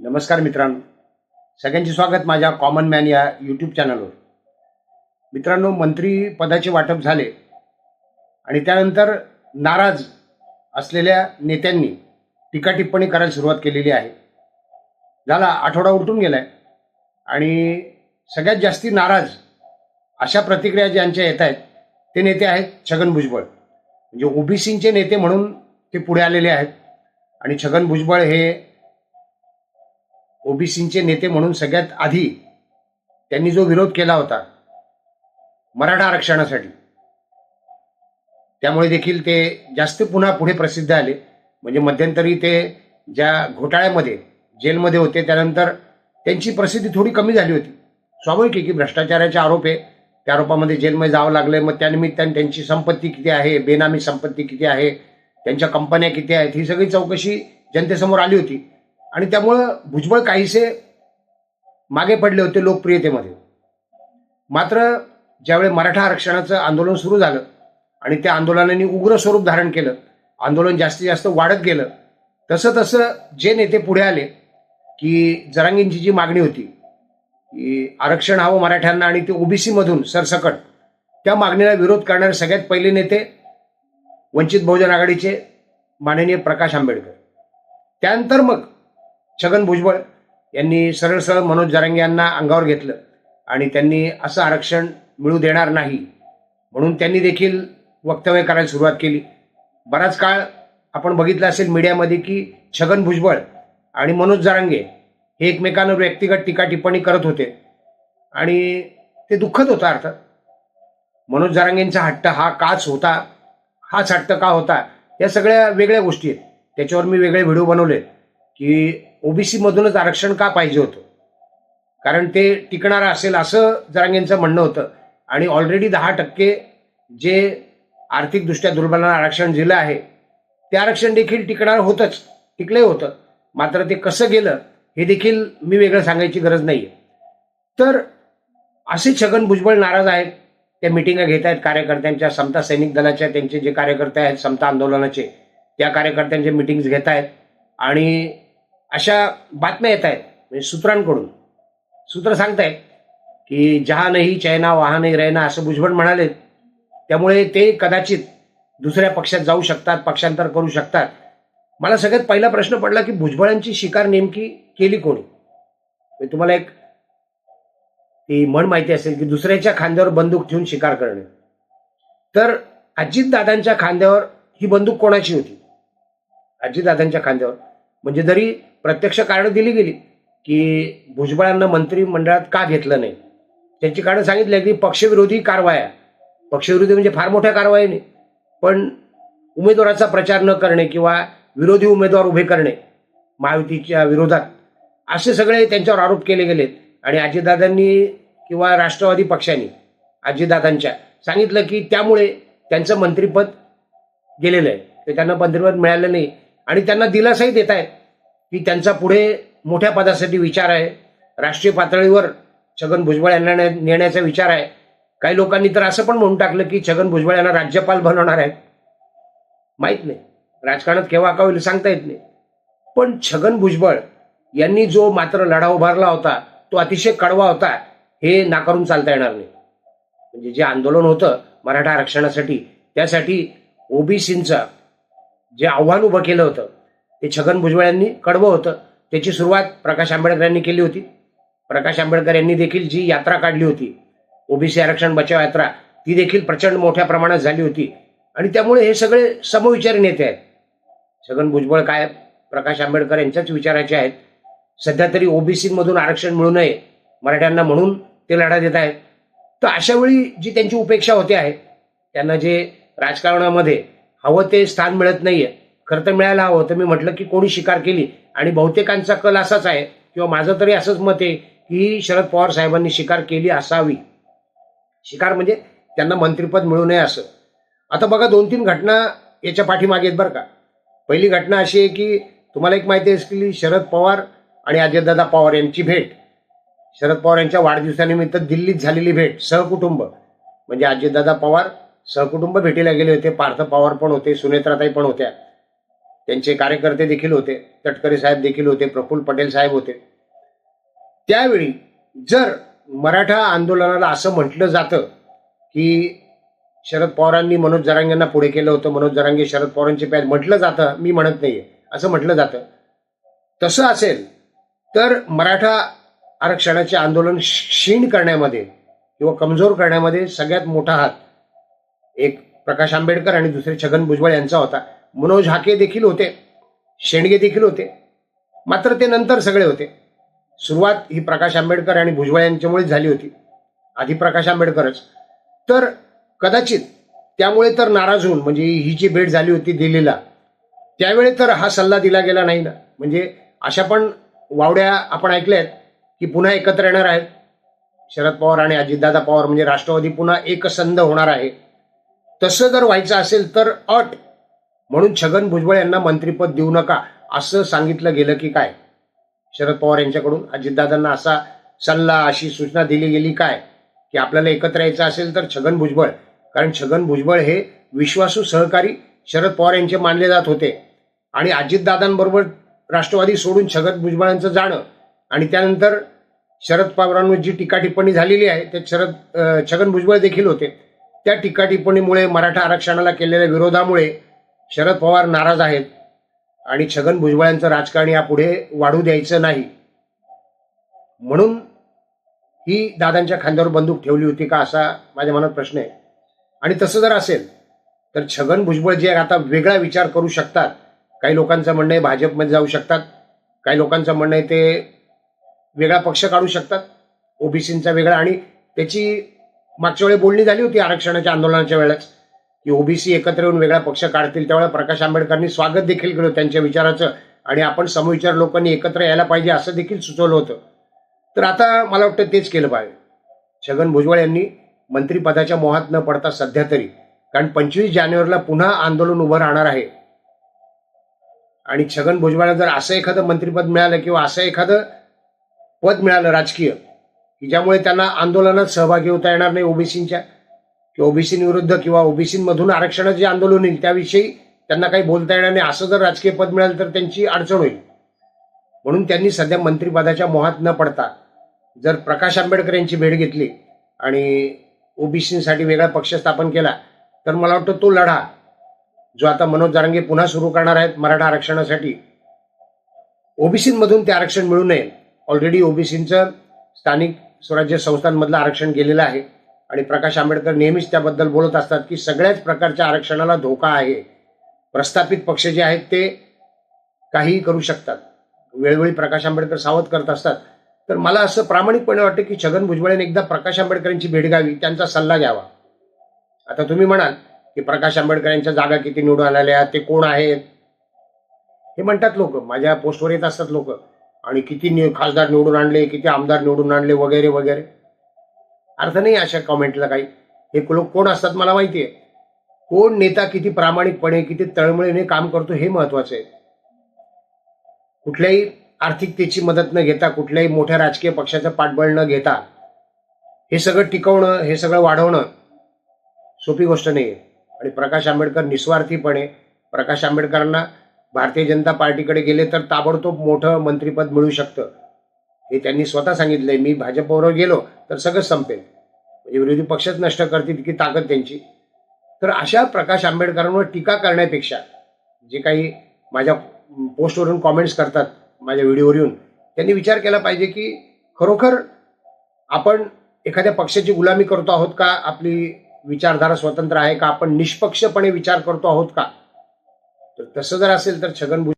नमस्कार मित्रांनो. सगळ्यांचे स्वागत माझ्या कॉमन मॅन या यूट्यूब चॅनलवर मित्रांनो मंत्री पदाचे वाटप झाले आणि त्यानंतर नाराज असलेल्या नेत्यांनी टीका टिप्पणी करायला सुरुवात केलेली आहे. झाला आठवडा उलटून गेलाय आणि सगळ्यात जास्ती नाराज अशा प्रतिक्रिया ज्यांच्या येत आहेत ते नेते आहेत छगन भुजबळ. म्हणजे ओबीसींचे नेते म्हणून ते पुढे आलेले आहेत आणि छगन भुजबळ हे ओबीसीचे नेते म्हणून सगळ्यात आधी त्यांनी जो विरोध केला होता मराठा आरक्षणासाठी त्यामुळे देखील ते जास्त पुन्हा पुढे प्रसिद्ध आले. म्हणजे मध्यंतरी ते ज्या घोटाळ्यामध्ये जेलमध्ये होते त्यानंतर त्यांची प्रसिद्धी थोडी कमी झाली होती. स्वाभाविक आहे की भ्रष्टाचाराचे आरोप आहे. त्या आरोपामध्ये जेलमध्ये जावं लागलं मग त्यानिमित्ताने त्यांची संपत्ती किती आहे? बेनामी संपत्ती किती आहे? त्यांच्या कंपन्या किती आहेत? ही सगळी चौकशी जनतेसमोर आली होती. आणि त्यामुळं भुजबळ काहीसे मागे पडले होते लोकप्रियतेमध्ये. मात्र ज्यावेळी मराठा आरक्षणाचं आंदोलन सुरू झालं आणि त्या आंदोलनाने उग्र स्वरूप धारण केलं आंदोलन जास्तीत जास्त वाढत गेलं तसं तसं जे नेते पुढे आले की जरांगींची जी मागणी होती की आरक्षण हवं मराठ्यांना आणि ते ओबीसीमधून सरसकट त्या मागणीला विरोध करणारे सगळ्यात पहिले नेते वंचित बहुजन आघाडीचे माननीय प्रकाश आंबेडकर. त्यानंतर मग छगन भुजबळ यांनी सरळ सरळ मनोज जरांगे यांना अंगावर घेतलं आणि त्यांनी असं आरक्षण मिळू देणार नाही म्हणून त्यांनी देखील वक्तव्य करायला सुरुवात केली. बराच काळ आपण बघितलं असेल मीडियामध्ये की छगन भुजबळ आणि मनोज जरांगे हे एकमेकांवर व्यक्तिगत टीका टिप्पणी करत होते आणि ते दुःखद होतं अर्थात मनोज जरांगेंचा हट्ट हा काच होता हाच हट्ट का होता या सगळ्या वेगळ्या गोष्टी आहेत. त्याच्यावर मी वेगळे व्हिडिओ बनवले. की ओबीसी मधूनच आरक्षण का पाहिजे होतं? कारण ते टिकणारं असेल असं जरांगेंचं म्हणणं होतं. आणि ऑलरेडी दहा टक्के जे आर्थिकदृष्ट्या दुर्बलांना आरक्षण दिलं आहे ते आरक्षण देखील टिकणार होतंच. टिकलंही होतं. मात्र ते कसं गेलं हे देखील मी वेगळं सांगायची गरज नाही आहे तर असे छगन भुजबळ नाराज आहेत. त्या मिटिंगा घेत आहेत कार्यकर्त्यांच्या समता सैनिक दलाच्या त्यांचे जे कार्यकर्ते आहेत समता आंदोलनाचे त्या कार्यकर्त्यांचे मिटिंग्स घेत आहेत. आणि अशा बातम्या येत आहेत म्हणजे सूत्रांकडून. सूत्र सांगतायत की जहा नाही चैना वहा नाही रैना असं भुजबळ म्हणाले त्यामुळे ते कदाचित दुसऱ्या पक्षात जाऊ शकतात पक्षांतर करू शकतात. मला सगळ्यात पहिला प्रश्न पडला की भुजबळांची शिकार नेमकी केली कोणी? म्हणजे तुम्हाला एक ती म्हण माहिती असेल की दुसऱ्याच्या खांद्यावर बंदूक ठेवून शिकार करणे. तर अजितदादांच्या खांद्यावर ही बंदूक कोणाची होती? अजितदादांच्या खांद्यावर. म्हणजे जरी प्रत्यक्ष कारणं दिली गेली की भुजबळांना मंत्रिमंडळात का घेतलं नाही? त्यांची कारणं सांगितली की पक्षविरोधी कारवाया. पक्षविरोधी म्हणजे फार मोठ्या कारवाईने पण उमेदवाराचा प्रचार न करणे किंवा विरोधी उमेदवार उभे करणे महायुतीच्या विरोधात असे सगळे त्यांच्यावर आरोप केले गेलेत. आणि अजितदादांनी किंवा राष्ट्रवादी पक्षांनी अजितदादांच्या सांगितलं की त्यामुळे त्यांचं मंत्रिपद गेलेलं आहे. ते त्यांना मंत्रिपद मिळालं नाही. आणि त्यांना दिलासाही देत आहेत की त्यांचा पुढे मोठ्या पदासाठी विचार आहे. राष्ट्रीय पातळीवर छगन भुजबळ यांना नेण्याचा विचार आहे. काही लोकांनी तर असं पण म्हणून टाकलं की छगन भुजबळ यांना राज्यपाल बनवणार आहेत. माहीत नाही. राजकारणात केव्हा का होईल सांगता येत नाही. पण छगन भुजबळ यांनी जो मात्र लढा उभारला होता तो अतिशय कडवा होता हे नाकारून चालता येणार नाही. म्हणजे जे आंदोलन होतं मराठा आरक्षणासाठी त्यासाठी ओबीसींचा जे आव्हान उभं केलं होतं ते छगन भुजबळ यांनी कडवं होतं. त्याची सुरुवात प्रकाश आंबेडकर यांनी केली होती. प्रकाश आंबेडकर यांनी देखील जी यात्रा काढली होती ओबीसी आरक्षण बचाव यात्रा ती देखील प्रचंड मोठ्या प्रमाणात झाली होती. आणि त्यामुळे हे सगळे समविचारी नेते आहेत. छगन भुजबळ काय प्रकाश आंबेडकर यांच्याच विचाराचे आहेत. सध्या तरी ओबीसीमधून आरक्षण मिळू नये मराठ्यांना म्हणून ते लढा देत आहेत. तर अशावेळी जी त्यांची उपेक्षा होते आहे त्यांना जे राजकारणामध्ये हवं ते स्थान मिळत नाहीये. खरं तर मिळायला हवं तर मी म्हटलं की कोणी शिकार केली? आणि बहुतेकांचा कल असाच आहे किंवा माझं तरी असंच मत आहे की शरद पवार साहेबांनी शिकार केली असावी. शिकार म्हणजे त्यांना मंत्रिपद मिळू नये असं. आता बघा दोन तीन घटना याच्या पाठीमागे आहेत बरं का. पहिली घटना अशी आहे की तुम्हाला एक माहिती असली की शरद पवार आणि अजयदादा पवार यांची भेट. शरद पवार यांच्या वाढदिवसानिमित्त दिल्लीत झालेली भेट सहकुटुंब. म्हणजे अजयदादा पवार सहकुटुंब भेटीला गेले होते. पार्थ पवार पण होते सुनेत्राताई पण होत्या. त्यांचे कार्यकर्ते देखील होते. तटकरे साहेब देखील होते प्रफुल्ल पटेल साहेब होते. त्यावेळी जर मराठा आंदोलनाला असं म्हटलं जातं की शरद पवारांनी मनोज जरांगेंना पुढे केलं होतं मनोज जरांगे शरद पवारांचे पॅच म्हटलं जातं मी म्हणत नाहीये. असं म्हटलं जातं. तसं असेल तर मराठा आरक्षणाचे आंदोलन क्षीण करण्यामध्ये किंवा कमजोर करण्यामध्ये सगळ्यात मोठा हात एक प्रकाश आंबेडकर आणि दुसरे छगन भुजबळ यांचा होता. मनोज हाके देखील होते. शेंडगे देखील होते. मात्र ते नंतर सगळे होते. सुरुवात ही प्रकाश आंबेडकर आणि भुजबळ यांच्यामुळेच झाली होती. आधी प्रकाश आंबेडकरच. तर कदाचित त्यामुळे तर नाराज होऊन म्हणजे ही जी भेट झाली होती दिल्लीला त्यावेळी तर हा सल्ला दिला गेला नाही ना? म्हणजे अशा पण वावड्या आपण ऐकल्यात की पुन्हा एकत्र येणार आहेत. शरद पवार आणि अजितदादा पवार म्हणजे राष्ट्रवादी पुन्हा एकसंध होणार आहे. तसं जर व्हायचं असेल तर अट. म्हणून छगन भुजबळ यांना मंत्रिपद देऊ नका. असं सांगितलं गेलं की काय? शरद पवार यांच्याकडून अजितदादांना असा सल्ला अशी सूचना दिली गेली काय? की आपल्याला एकत्र यायचं असेल तर छगन भुजबळ. कारण छगन भुजबळ हे विश्वासू सहकारी शरद पवार यांचे मानले जात होते. आणि अजितदादांबरोबर राष्ट्रवादी सोडून छगन भुजबळांचं जाणं आणि त्यानंतर शरद पवारांवर जी टीका टिप्पणी झालेली आहे ते शरद छगन भुजबळ देखील होते. त्या टीका टिप्पणीमुळे मराठा आरक्षणाला केलेल्या विरोधामुळे शरद पवार नाराज आहेत आणि छगन भुजबळांचं राजकारण यापुढे वाढू द्यायचं नाही. म्हणून ही दादांच्या खांद्यावर बंदूक ठेवली होती का असा माझ्या मनात प्रश्न आहे. आणि तसं जर असेल तर छगन भुजबळ जे आता वेगळा विचार करू शकतात. काही लोकांचं म्हणणं आहे भाजपमध्ये जाऊ शकतात. काही लोकांचं म्हणणं आहे ते वेगळा पक्ष काढू शकतात. ओबीसींचा वेगळा आणि त्याची मागच्या वेळी बोलणी झाली होती आरक्षणाच्या आंदोलनाच्या वेळेस. की ओबीसी एकत्र येऊन वेगळा पक्ष काढतील. त्यावेळेला प्रकाश आंबेडकरांनी स्वागत देखील केलं त्यांच्या विचाराचं. आणि आपण समविचार लोकांनी एकत्र यायला पाहिजे असं देखील सुचवलं होतं. तर आता मला वाटतं तेच केलं पाहिजे. छगन भुजबळ यांनी मंत्रिपदाच्या मोहात न पडता सध्या तरी कारण पंचवीस जानेवारीला पुन्हा आंदोलन उभं राहणार आहे. आणि छगन भुजबळाला जर असं एखादं मंत्रिपद मिळालं किंवा असं एखादं पद मिळालं राजकीय की ज्यामुळे त्यांना आंदोलनात सहभागी होता येणार नाही ओबीसींच्या. किंवा ओबीसींविरुद्ध किंवा ओबीसींमधून आरक्षणाचे जे आंदोलन होईल त्याविषयी त्यांना काही बोलता येणार नाही. असं जर राजकीय पद मिळालं तर त्यांची अडचण होईल. म्हणून त्यांनी सध्या मंत्रिपदाच्या मोहात न पडता जर प्रकाश आंबेडकर यांची भेट घेतली आणि ओबीसींसाठी वेगळा पक्ष स्थापन केला तर मला वाटतं तो लढा जो आता मनोज जारंगे पुन्हा सुरू करणार आहेत मराठा आरक्षणासाठी ओबीसींमधून ते आरक्षण मिळू नये. ऑलरेडी ओबीसींचं स्थानिक स्वराज्य संस्थांमधलं आरक्षण गेलेलं आहे. आणि प्रकाश आंबेडकर नेहमीच त्याबद्दल बोलत असतात की सगळ्याच प्रकारच्या आरक्षणाला धोका आहे. प्रस्थापित पक्ष जे आहेत ते काहीही करू शकतात. वेळोवेळी प्रकाश आंबेडकर सावध करत असतात. तर मला असं प्रामाणिकपणे वाटतं की छगन भुजबळांनी एकदा प्रकाश आंबेडकरांची भेट घ्यावी त्यांचा सल्ला घ्यावा. आता तुम्ही म्हणाल की प्रकाश आंबेडकर यांच्या जागा किती निवडून आलेल्या ते कोण आहेत? हे म्हणतात लोक. माझ्या पोस्टवर येत असतात लोक. आणि किती खासदार निवडून आणले किती आमदार निवडून आणले वगैरे वगैरे. अर्थ नाही अशा कॉमेंटला काही. हे लोक कोण असतात मला माहिती आहे कोण नेता किती प्रामाणिकपणे किती तळमळीने काम करतो हे महत्वाचं आहे. कुठल्याही आर्थिकतेची मदत न घेता कुठल्याही मोठ्या राजकीय पक्षाचं पाठबळ न घेता हे सगळं टिकवणं हे सगळं वाढवणं सोपी गोष्ट नाही आहे आणि प्रकाश आंबेडकर निस्वार्थीपणे प्रकाश आंबेडकरांना भारतीय जनता पार्टीकडे गेले तर ताबडतोब मोठं मंत्रीपद मिळू शकतं. हे त्यांनी स्वतः सांगितलंय. मी भाजपबरोबर गेलो तर सगळं संपेल. म्हणजे विरोधी पक्षच नष्ट करतील इतकी ताकद त्यांची. तर अशा प्रकाश आंबेडकरांवर टीका करण्यापेक्षा जे काही माझ्या पोस्टवरून कॉमेंट्स करतात माझ्या व्हिडिओवर येऊन त्यांनी विचार केला पाहिजे की खरोखर आपण एखाद्या पक्षाची गुलामी करतो आहोत का? आपली विचारधारा स्वतंत्र आहे का? आपण निष्पक्षपणे विचार करतो आहोत का? तर तसं जर असेल तर छगन भुजबळ